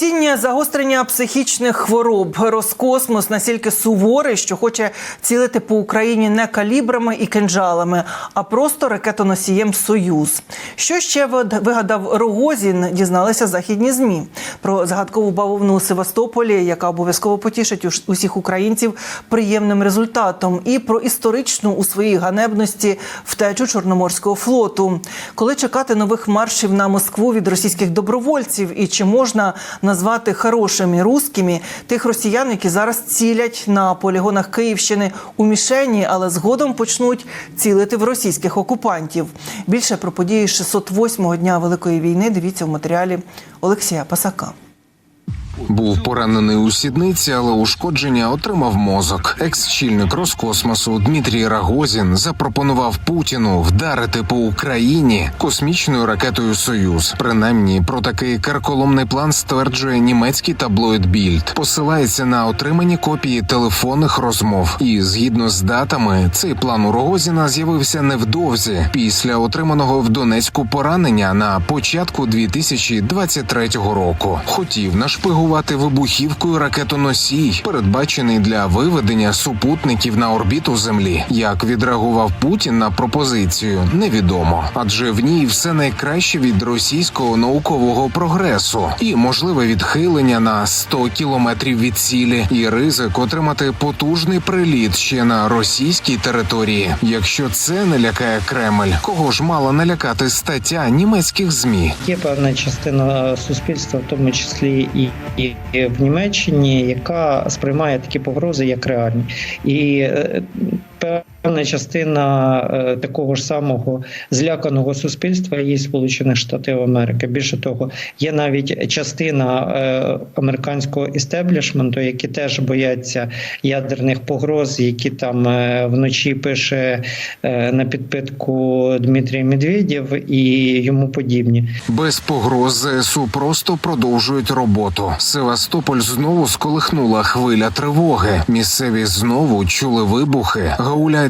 Осіннє загострення психічних хвороб. Роскосмос настільки суворий, що хоче цілити по Україні не калібрами і кинджалами, а просто ракетоносієм Союз. Що ще вигадав Рогозін? Дізналися західні змі про загадкову бавовну у Севастополі, яка обов'язково потішить усіх українців приємним результатом, і про історичну у своїй ганебності втечу Чорноморського флоту. Коли чекати нових маршів на Москву від російських добровольців, і чи можна назвати хорошими русскими тих росіян, які зараз цілять на полігонах Київщини у мішені, але згодом почнуть цілити в російських окупантів. Більше про події 608-го дня Великої війни дивіться в матеріалі Олексія Пасака. Був поранений у сідниці, але ушкодження отримав мозок. Екс-чільник Роскосмосу Дмитрій Рагозін запропонував Путіну вдарити по Україні космічною ракетою Союз. Принаймні про такий карколомний план стверджує німецький таблоїд Більд. Посилається на отримані копії телефонних розмов. І згідно з датами, цей план у Рогозіна з'явився невдовзі після отриманого в Донецьку поранення на початку 2023 року. Хотів нашпигувати вибухівкою ракетоносій, передбачений для виведення супутників на орбіту Землі. Як відреагував Путін на пропозицію, невідомо, адже в ній все найкраще від російського наукового прогресу і можливе відхилення на 100 кілометрів від цілі, і ризик отримати потужний приліт ще на російській території. Якщо це не лякає Кремль, кого ж мала налякати стаття німецьких змі? Є певна частина суспільства, в тому числі і, і в Німеччині, яка сприймає такі погрози як реальні, і е, певна частина е, такого ж самого зляканого суспільства є Сполучених Штатів Америки. Більше того, є навіть частина е, американського істеблішменту, які теж бояться ядерних погроз, які там е, вночі пише на підпитку Дмитрій Медведєв і йому подібні. Без погроз ЗСУ просто продовжують роботу. Севастополь знову сколихнула хвиля тривоги. Місцеві знову чули вибухи.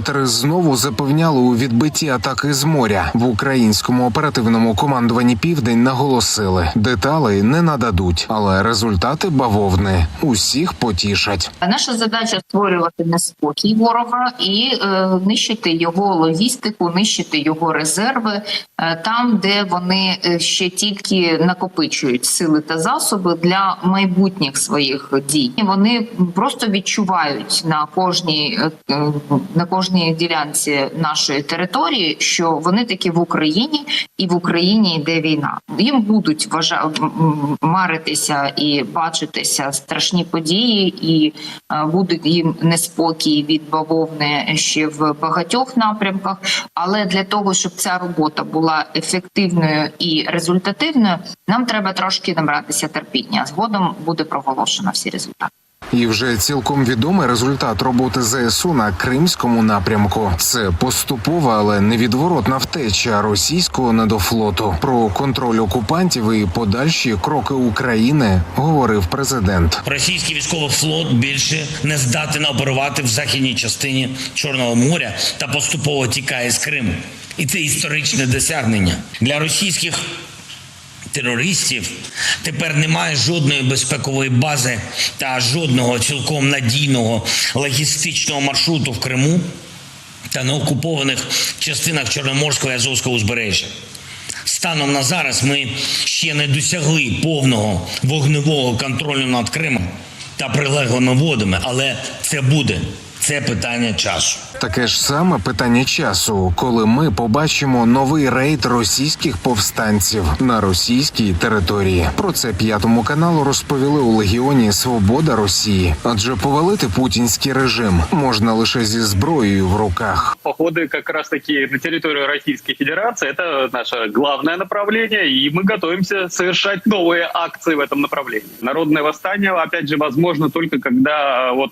Гауляйтери знову запевняли у відбитті атаки з моря. В українському оперативному командуванні Південь наголосили, деталей не нададуть, але результати бавовни усіх потішать. Наша задача створювати неспокій ворога і е, нищити його логістику, нищити його резерви е, там, де вони е, ще тільки накопичують сили та засоби для майбутніх своїх дій. Вони просто відчувають на кожній е, е, на кожній ділянці нашої території, що вони таки в Україні, і в Україні йде війна. Їм будуть вважа... маритися і бачитися страшні події, і е, буде їм неспокій від бавовни ще в багатьох напрямках. Але для того, щоб ця робота була ефективною і результативною, нам треба трошки набратися терпіння. Згодом буде проголошено всі результати. І вже цілком відомий результат роботи ЗСУ на кримському напрямку. Це поступова, але невідворотна втеча російського недофлоту. Про контроль окупантів і подальші кроки України говорив президент. Російський військовий флот більше не здатен оперувати в західній частині Чорного моря та поступово тікає з Криму. І це історичне досягнення для російських терористів. Тепер немає жодної безпекової бази та жодного цілком надійного логістичного маршруту в Криму та на окупованих частинах Чорноморського і Азовського узбережжя. Станом на зараз ми ще не досягли повного вогневого контролю над Кримом та прилеглими водами, але це буде. Це питання часу. Таке ж саме питання часу, коли ми побачимо новий рейд російських повстанців на російській території. Про це п'ятому каналу розповіли у Легіоні Свобода Росії, адже повалити путінський режим можна лише зі зброєю в руках. походы как раз-таки на территорию Российской Федерации. Это наше главное направление, и мы готовимся совершать новые акции в этом направлении. Народное восстание, опять же, возможно только когда э, вот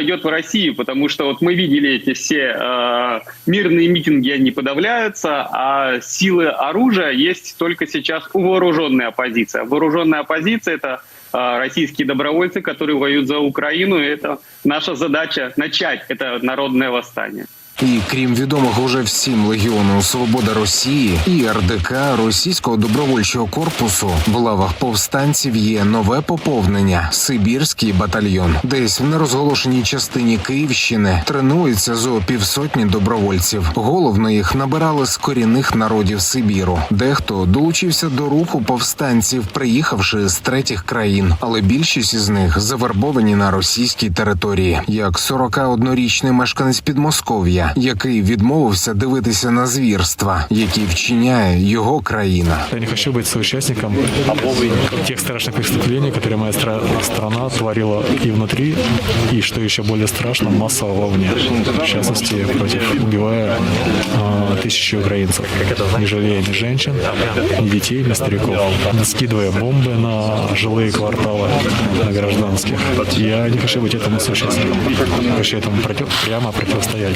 войдет в Россию, потому что вот мы видели эти все э, мирные митинги, они подавляются, а силы оружия есть только сейчас у вооруженной оппозиции. Вооруженная оппозиция это э, российские добровольцы, которые воюют за Украину. И это наша задача начать это народное восстание. І крім відомих уже всім легіону Свобода Росії і РДК Російського добровольчого корпусу в лавах повстанців є нове поповнення Сибірський батальйон. Десь в нерозголошеній частині Київщини тренується зо півсотні добровольців. Головно їх набирали з корінних народів Сибіру. Дехто долучився до руху повстанців, приїхавши з третіх країн, але більшість із них завербовані на російській території, як 41-річний мешканець Підмосков'я, який відмовився дивитися на звірства, які вчиняє його країна. Я не хочу быть соучастником тех страшных преступлений, которые моя стра- страна творила и внутри, и, что еще более страшно, массово вовне. В частности, против, убивая а, тысячи украинцев, не жалея ни женщин, ни детей, ни стариков, скидывая бомбы на жилые кварталы, на гражданских. Я не хочу быть этому соучастником. Хочу этому против- прямо противостоять.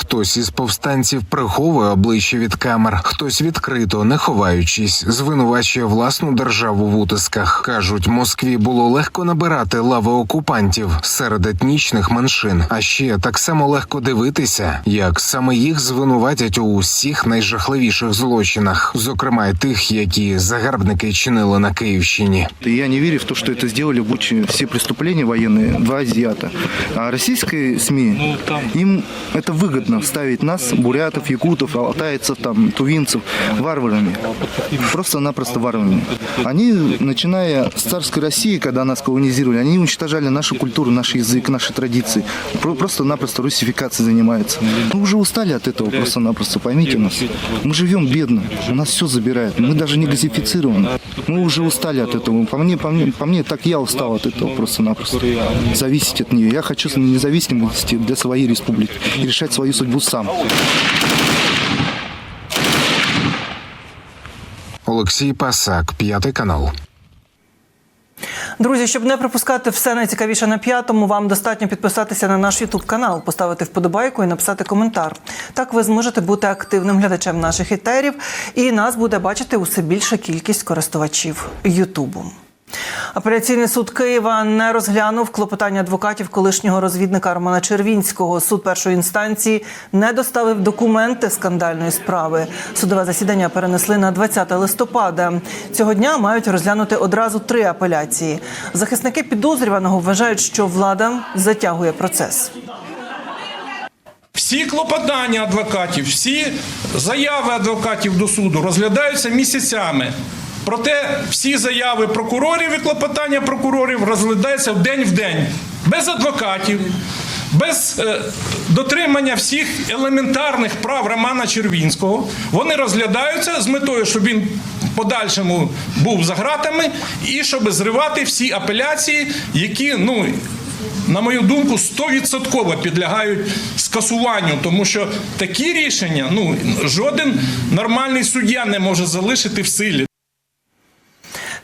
Хтось із повстанців приховує обличчя від камер, хтось відкрито, не ховаючись, звинувачує власну державу в утисках. кажуть, Москві було легко набирати лави окупантів серед етнічних меншин. А ще так само легко дивитися, як саме їх звинуватять у усіх найжахливіших злочинах, зокрема й тих, які загарбники чинили на Київщині. И Я не верю в то, что это сделали будучи все преступления военные, два азиата. А российские СМИ, им это Выгодно ставить нас, бурятов, якутов, алтайцев, там, тувинцев, варварами. Просто-напросто варварами. Они, начиная с царской России, когда нас колонизировали, они уничтожали нашу культуру, наш язык, наши традиции. Про- Просто-напросто русификацией занимаются. Мы уже устали от этого просто-напросто, поймите нас. Мы живем бедно, у нас все забирают, мы даже не газифицированы. Мы уже устали от этого. По мне, по мне, по мне так я устал от этого просто-напросто. Зависеть от нее. Я хочу независимости для своей республики решать свою судьбу сам. Олексій Пасак, п'ятий канал. Друзі, щоб не пропускати все найцікавіше на п'ятому, вам достатньо підписатися на наш Ютуб канал, поставити вподобайку і написати коментар. Так ви зможете бути активним глядачем наших етерів, і нас буде бачити усе більша кількість користувачів Ютубу. Апеляційний суд Києва не розглянув клопотання адвокатів колишнього розвідника Романа Червінського. Суд першої інстанції не доставив документи скандальної справи. Судове засідання перенесли на 20 листопада. Цього дня мають розглянути одразу три апеляції. Захисники підозрюваного вважають, що влада затягує процес. Всі клопотання адвокатів, всі заяви адвокатів до суду розглядаються місяцями. Проте всі заяви прокурорів і клопотання прокурорів розглядаються в день в день, без адвокатів, без е, дотримання всіх елементарних прав Романа Червінського. Вони розглядаються з метою, щоб він подальшому був за ґратами і щоб зривати всі апеляції, які ну на мою думку, 100% підлягають скасуванню, тому що такі рішення ну жоден нормальний суддя не може залишити в силі.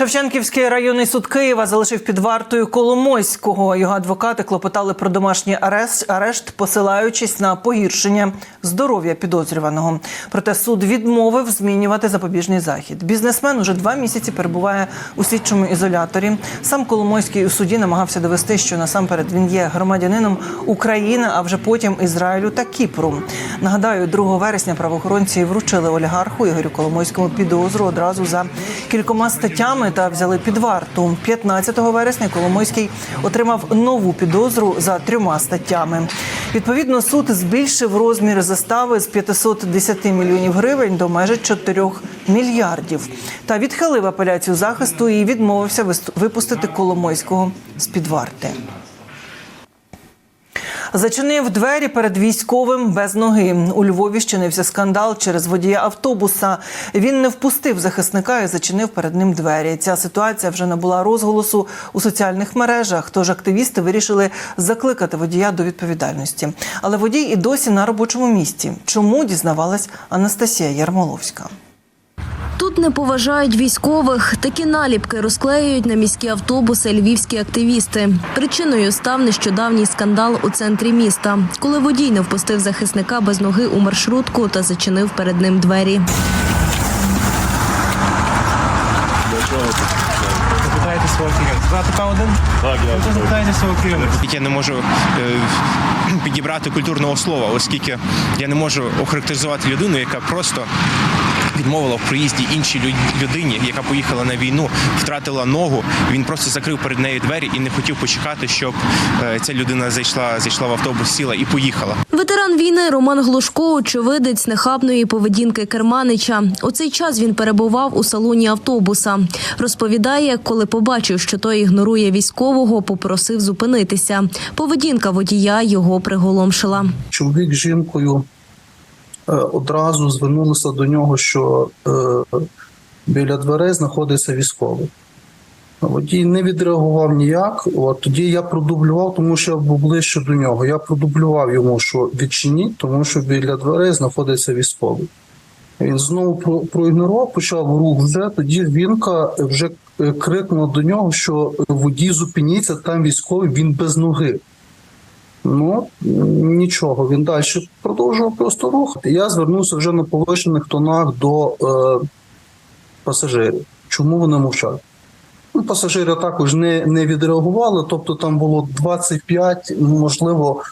Шевченківський районний суд Києва залишив під вартою Коломойського. Його адвокати клопотали про домашній арешт, арешт, посилаючись на погіршення здоров'я підозрюваного. Проте суд відмовив змінювати запобіжний захід. Бізнесмен уже два місяці перебуває у слідчому ізоляторі. Сам Коломойський у суді намагався довести, що насамперед він є громадянином України, а вже потім Ізраїлю та Кіпру. Нагадаю, 2 вересня правоохоронці вручили олігарху Ігорю Коломойському підозру одразу за кількома статтями та взяли під варту. 15 вересня Коломойський отримав нову підозру за трьома статтями. Відповідно, суд збільшив розмір застави з 510 мільйонів гривень до майже 4 мільярдів та відхилив апеляцію захисту і відмовився випустити Коломойського з під варти. Зачинив двері перед військовим без ноги. У Львові щинився скандал через водія автобуса. Він не впустив захисника і зачинив перед ним двері. Ця ситуація вже набула розголосу у соціальних мережах. Тож активісти вирішили закликати водія до відповідальності. Але водій і досі на робочому місці. Чому дізнавалась Анастасія Ярмоловська? Тут не поважають військових. Такі наліпки розклеюють на міські автобуси львівські активісти. Причиною став нещодавній скандал у центрі міста, коли водій не впустив захисника без ноги у маршрутку та зачинив перед ним двері. свого керівника. Один? Так, я. Запитайте свого керівника. Я не можу е, підібрати культурного слова, оскільки я не можу охарактеризувати людину, яка просто відмовила в проїзді іншій людині, яка поїхала на війну, втратила ногу. Він просто закрив перед нею двері і не хотів почекати, щоб е, ця людина зайшла, зайшла в автобус, сіла і поїхала. Ветеран війни Роман Глушко, очевидець нехабної поведінки керманича. У цей час він перебував у салоні автобуса. Розповідає, коли побачив, що той ігнорує військового, попросив зупинитися. Поведінка водія його приголомшила. чоловік з жінкою одразу звернулися до нього, що е, біля дверей знаходиться військовий. Водій не відреагував ніяк. От тоді я продублював, тому що я був ближче до нього. Я продублював йому, що відчиніть, тому що біля дверей знаходиться військовий. Він знову про- проігнорував, почав рух вже. Тоді жінка вже е, крикнула до нього, що водій зупиніться, там військовий, він без ноги. Ну нічого, він далі продовжував просто рухати. Я звернувся вже на повищених тонах до е, пасажирів. Чому вони мовчать? Ну, пасажири також не, не відреагували, тобто там було 25, можливо,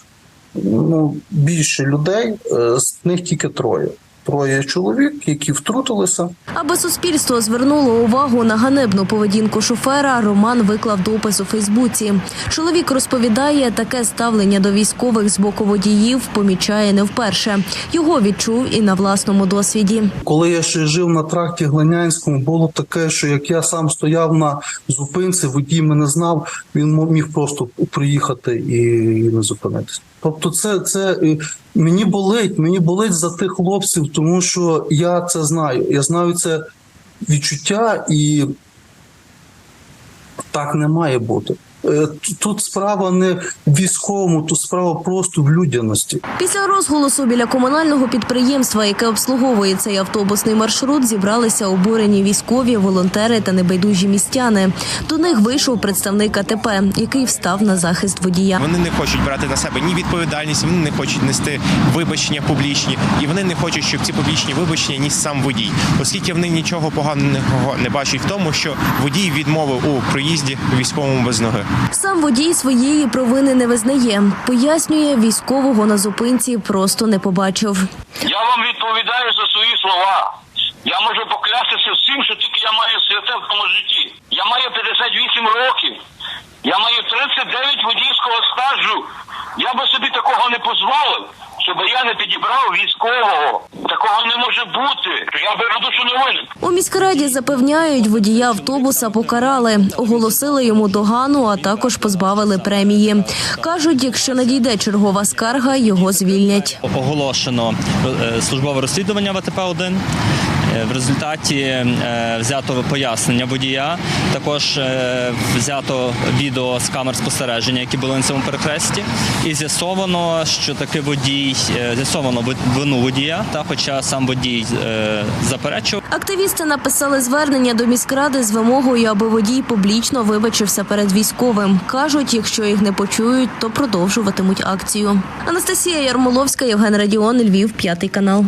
ну, більше людей, е, з них тільки троє. Троє чоловік, які втрутилися. Аби суспільство звернуло увагу на ганебну поведінку шофера, Роман виклав допис у Фейсбуці. Чоловік розповідає, таке ставлення до військових з боку водіїв помічає не вперше. Його відчув і на власному досвіді. Коли я ще жив на тракті Глинянському, було таке, що як я сам стояв на зупинці, водій мене знав, він міг просто приїхати і, і не зупинитися. Тобто, це, це е, мені болить, мені болить за тих хлопців, тому що я це знаю. Я знаю це відчуття, і так не має бути. Е, Тут справа не в військовому, тут справа просто в людяності. Після розголосу біля комунального підприємства, яке обслуговує цей автобусний маршрут, зібралися обурені військові, волонтери та небайдужі містяни. До них вийшов представник АТП, який встав на захист водія. Вони не хочуть брати на себе ні відповідальність, вони не хочуть нести вибачення публічні, і вони не хочуть, щоб ці публічні вибачення ніс сам водій, оскільки вони нічого поганого не бачать в тому, що водій відмовив у проїзді військовому без ноги. Сам водій своєї провини не визнає. Пояснює, військового на зупинці просто не побачив. Я вам відповідаю за свої слова. Я можу поклястися всім, що тільки я маю святе в тому житті. Я маю 58 років. Я маю 39 водійського стажу. Я би собі такого не дозволив, щоб я не підібрав військового. Такого не може бути. Я беру душу не винен. У міськраді запевняють, водія автобуса покарали, оголосили йому догану, а також позбавили премії. Кажуть, якщо надійде чергова скарга, його звільнять. Оголошено е, службове розслідування в АТП-1. В результаті е, взято пояснення водія, також е, взято відео з камер спостереження, які були на цьому перехресті, і з'ясовано, що таки водій е, з'ясовано ви- вину водія, та хоча сам водій заперечував. Активісти написали звернення до міськради з вимогою, аби водій публічно вибачився перед військовим. кажуть, якщо їх не почують, то продовжуватимуть акцію. Анастасія Ярмоловська, Євген Радіон, Львів, п'ятий канал.